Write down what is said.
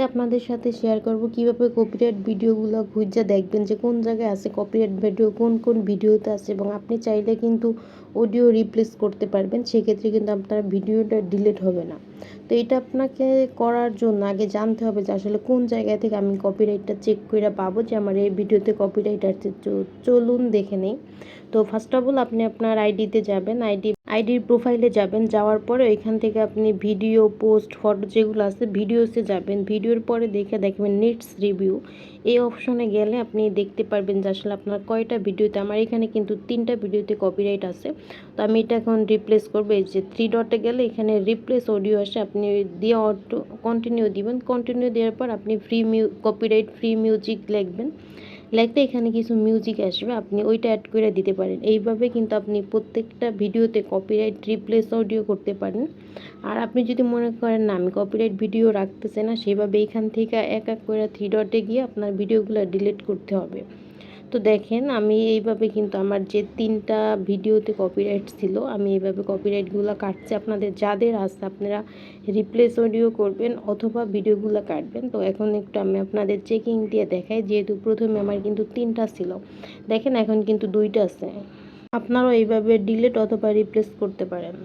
আজকে আপনাদের সাথে শেয়ার করব কীভাবে কপিরাইট ভিডিওগুলো খুঁজে দেখবেন যে কোন জায়গায় আছে কপিরাইট ভিডিও কোন কোন ভিডিওতে আছে এবং আপনি চাইলে কিন্তু অডিও রিপ্লেস করতে পারবেন, সেক্ষেত্রে কিন্তু আপনার ভিডিওটা ডিলিট হবে না। তো এটা আপনাকে করার জন্য আগে জানতে হবে যে আসলে কোন জায়গা থেকে আমি কপিরাইটটা চেক করে পাবো যে আমার এই ভিডিওতে কপিরাইট আছে চলুন দেখে নেই। তো ফার্স্ট অফ অল আপনি আপনার আইডিতে যাবেন আইডি আইডির প্রোফাইলে যাবেন, যাওয়ার পরে ওইখান থেকে আপনি ভিডিও, পোস্ট, ফটো যেগুলো আছে, ভিডিওসে যাবেন। ভিডিওর পরে দেখে দেখবেন নেটস রিভিউ। এই অপশনে গেলে আপনি দেখতে পারবেন যে আসলে আপনার কয়টা ভিডিওতে, আমার এখানে কিন্তু তিনটা ভিডিওতে কপিরাইট আছে। তো আমি এটা এখন রিপ্লেস করব। এই যে থ্রি ডটে গেলে এখানে রিপ্লেস অডিও আসে, আপনি দিয়ে অটো কন্টিনিউ দিবেন। কন্টিনিউ দেওয়ার পর আপনি ফ্রি মিউ কপিরাইট ফ্রি মিউজিক লিখবেন। লিখতে এখানে কিছু মিউজিক আসবে, আপনি ওইটা অ্যাড করে দিতে পারেন। এইভাবে কিন্তু আপনি প্রত্যেকটা ভিডিওতে কপিরাইট রিপ্লেস অডিও করতে পারেন। আর আপনি যদি মনে করেন, না, আমি কপিরাইট ভিডিও রাখতেছে না, সেভাবে এখান থেকে এক এক করে থ্রি ডটে গিয়ে আপনার ভিডিওগুলো ডিলিট করতে হবে। তো দেখেন, আমি এইভাবে কিন্তু আমার যে তিনটা ভিডিওতে কপিরাইট ছিল, আমি এইভাবে কপিরাইটগুলো কাটছি। আপনাদের যাদের আছে, আপনারা রিপ্লেস অডিও করবেন অথবা ভিডিওগুলো কাটবেন। তো এখন একটু আমি আপনাদের চেকিং দিয়ে দেখাই, যেহেতু প্রথমে আমার কিন্তু তিনটা ছিল। দেখেন, এখন কিন্তু দুইটা আছে। আপনারাও এইভাবে ডিলেট অথবা রিপ্লেস করতে পারেন।